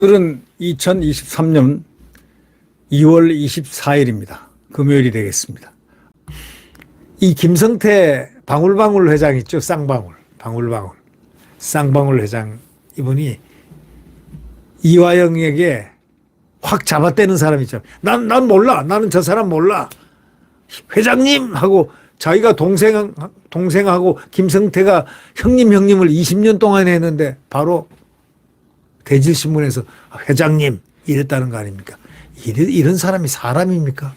오늘은 2023년 2월 24일입니다. 금요일이 되겠습니다. 이 김성태 방울방울 회장 있죠? 쌍방울. 방울방울. 쌍방울 회장 이분이 이화영에게 확 잡아떼는 사람 있죠. 난, 난 몰라. 나는 저 사람 몰라. 회장님! 하고 자기가 동생, 동생하고 김성태가 형님, 형님을 20년 동안 했는데 바로 대질신문에서 회장님 이랬다는 거 아닙니까? 이런, 이런 사람이 사람입니까?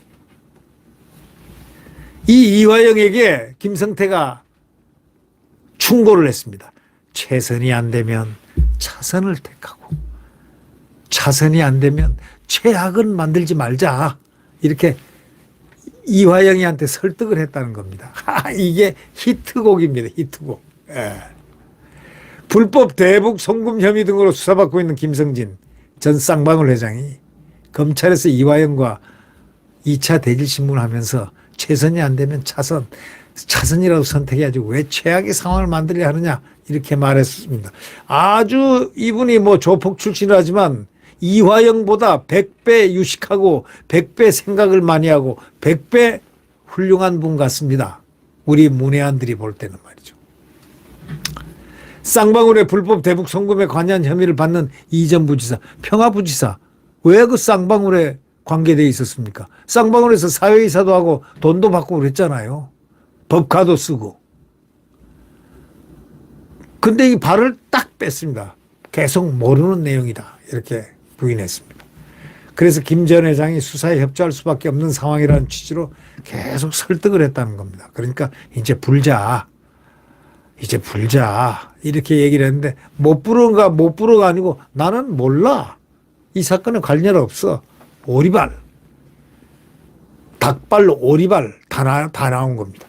이 이화영에게 김성태가 충고를 했습니다. 최선이 안 되면 차선을 택하고 차선이 안 되면 최악은 만들지 말자. 이렇게 이화영이한테 설득을 했다는 겁니다. 하, 이게 히트곡입니다. 히트곡. 예. 불법 대북 송금 혐의 등으로 수사받고 있는 김성진 전 쌍방울 회장이 검찰에서 이화영과 2차 대질 신문을 하면서 최선이 안 되면 차선, 차선이라도 선택해야지 왜 최악의 상황을 만들려 하느냐 이렇게 말했습니다. 아주 이분이 뭐 조폭 출신이라지만 이화영보다 100배 유식하고 100배 생각을 많이 하고 100배 훌륭한 분 같습니다. 우리 문외한들이 볼 때는 말이죠. 쌍방울의 불법 대북 송금에 관여한 혐의를 받는 이전 부지사, 평화 부지사 왜 그 쌍방울에 관계돼 있었습니까? 쌍방울에서 사회이사도 하고 돈도 받고 그랬잖아요. 법카도 쓰고. 근데 이 발을 딱 뺐습니다. 계속 모르는 내용이다. 이렇게 부인했습니다. 그래서 김 전 회장이 수사에 협조할 수밖에 없는 상황이라는 취지로 계속 설득을 했다는 겁니다. 그러니까 이제 불자. 이제 불자. 이렇게 얘기를 했는데 못 부른가 못 부르가 아니고 나는 몰라. 이 사건에 관련 없어. 오리발. 닭발로 오리발 다, 나, 다 나온 겁니다.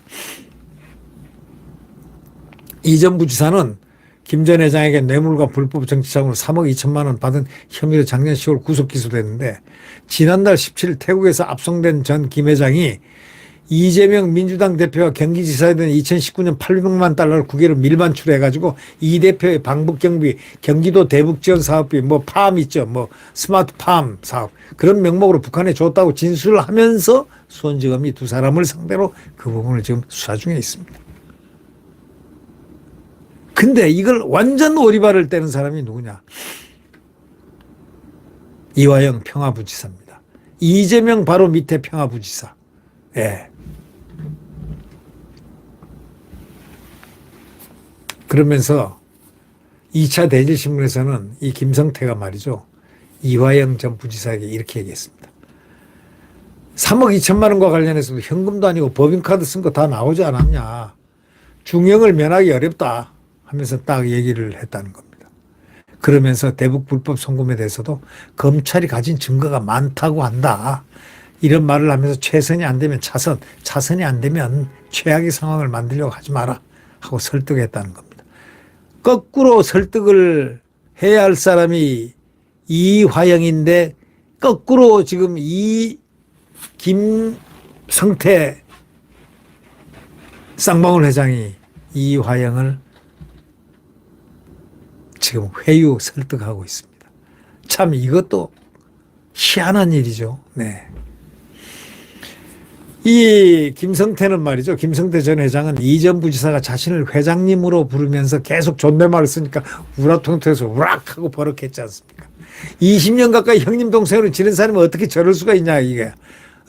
이전 부지사는 김 전 회장에게 뇌물과 불법 정치자금으로 3억 2천만 원 받은 혐의로 작년 10월 구속 기소됐는데 지난달 17일 태국에서 압송된 전 김 회장이 이재명 민주당 대표와 경기지사에 대한 2019년 800만 달러를 국외로 밀반출해가지고 이 대표의 방북 경비, 경기도 대북 지원 사업비, 뭐 팜 있죠, 뭐 스마트 팜 사업 그런 명목으로 북한에 줬다고 진술을 하면서 수원지검이 두 사람을 상대로 그 부분을 지금 수사 중에 있습니다. 근데 이걸 완전 오리발을 떼는 사람이 누구냐? 이화영 평화부지사입니다. 이재명 바로 밑에 평화부지사. 예. 그러면서 2차 대질신문에서는 이 김성태가 말이죠. 이화영 전 부지사에게 이렇게 얘기했습니다. 3억 2천만 원과 관련해서도 현금도 아니고 법인카드 쓴 거 다 나오지 않았냐. 중형을 면하기 어렵다 하면서 딱 얘기를 했다는 겁니다. 그러면서 대북 불법 송금에 대해서도 검찰이 가진 증거가 많다고 한다. 이런 말을 하면서 최선이 안 되면 차선, 차선이 안 되면 최악의 상황을 만들려고 하지 마라 하고 설득했다는 겁니다. 거꾸로 설득을 해야 할 사람이 이화영인데 거꾸로 지금 이 김성태 쌍방울 회장이 이화영을 지금 회유 설득하고 있습니다. 참 이것도 희한한 일이죠. 네. 이 김성태는 말이죠. 김성태 전 회장은 이전 부지사가 자신을 회장님으로 부르면서 계속 존댓말을 쓰니까 우라통통해서 우락 하고 버럭했지 않습니까? 20년 가까이 형님 동생으로 지낸 사람이 어떻게 저럴 수가 있냐 이게.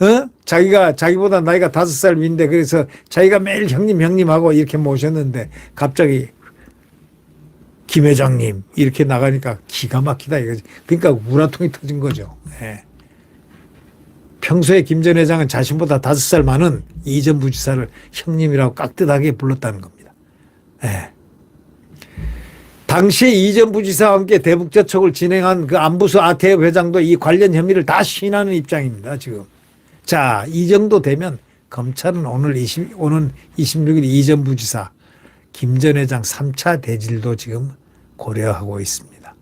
어? 자기가 자기보다 나이가 다섯 살 위인데 그래서 자기가 매일 형님 형님 하고 이렇게 모셨는데 갑자기 김 회장님 이렇게 나가니까 기가 막히다 이거지. 그러니까 우라통이 터진 거죠. 네. 평소에 김 전 회장은 자신보다 다섯 살 많은 이 전 부지사를 형님이라고 깍듯하게 불렀다는 겁니다. 네. 당시에 이전 부지사와 함께 대북저촉을 진행한 그 안부수 아태엽 회장도 이 관련 혐의를 다 시인하는 입장입니다. 지금. 자, 이 정도 되면 검찰은 오늘 20, 오는 26일 이전 부지사 김 전 회장 3차 대질도 지금 고려하고 있습니다.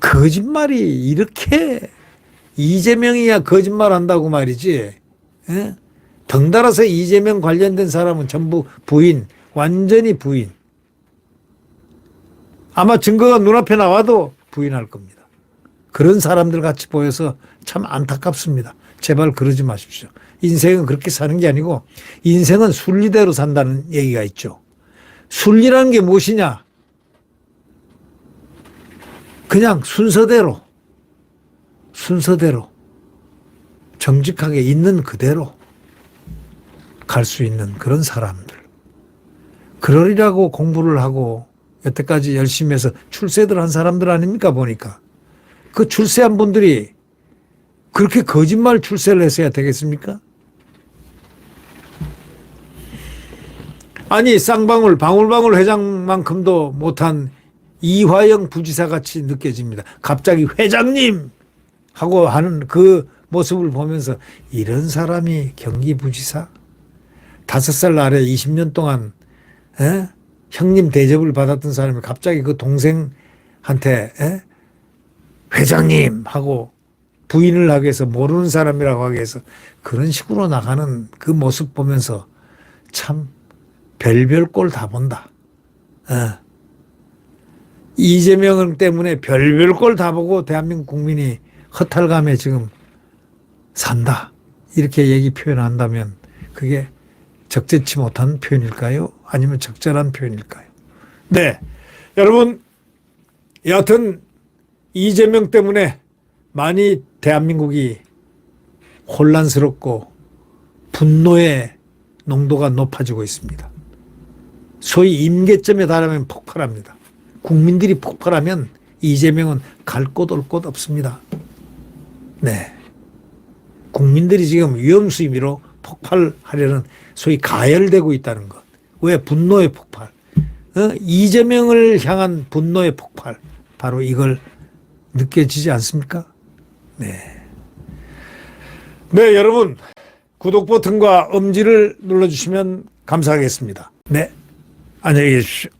거짓말이 이렇게 이재명이야 거짓말 한다고 말이지. 에? 덩달아서 이재명 관련된 사람은 전부 부인, 완전히 부인. 아마 증거가 눈앞에 나와도 부인할 겁니다. 그런 사람들 같이 보여서 참 안타깝습니다. 제발 그러지 마십시오. 인생은 그렇게 사는 게 아니고 인생은 순리대로 산다는 얘기가 있죠. 순리라는 게 무엇이냐? 그냥 순서대로, 순서대로, 정직하게 있는 그대로 갈 수 있는 그런 사람들. 그러리라고 공부를 하고 여태까지 열심히 해서 출세들 한 사람들 아닙니까 보니까. 그 출세한 분들이 그렇게 거짓말 출세를 했어야 되겠습니까? 아니 쌍방울 방울방울 회장만큼도 못한 이화영 부지사 같이 느껴집니다. 갑자기 회장님 하고 하는 그 모습을 보면서 이런 사람이 경기부지사 다섯 살 아래 20년 동안 에? 형님 대접을 받았던 사람이 갑자기 그 동생한테 에? 회장님 하고 부인을 하기 위해서 모르는 사람이라고 하기 위해서 그런 식으로 나가는 그 모습 보면서 참 별별 꼴 다 본다. 어. 이재명 때문에 별별 꼴 다 보고 대한민국 국민이 허탈감에 지금 산다. 이렇게 얘기 표현한다면 그게 적절치 못한 표현일까요? 아니면 적절한 표현일까요? 네. 여러분, 여하튼 이재명 때문에 많이 대한민국이 혼란스럽고 분노의 농도가 높아지고 있습니다. 소위 임계점에 달하면 폭발합니다. 국민들이 폭발하면 이재명은 갈 곳 올 곳 없습니다. 네. 국민들이 지금 위험수위로 폭발하려는 소위 가열되고 있다는 것. 왜 분노의 폭발? 어? 이재명을 향한 분노의 폭발. 바로 이걸 느껴지지 않습니까? 네. 네, 여러분. 구독 버튼과 엄지를 눌러주시면 감사하겠습니다. 네. 안녕히 계십시오.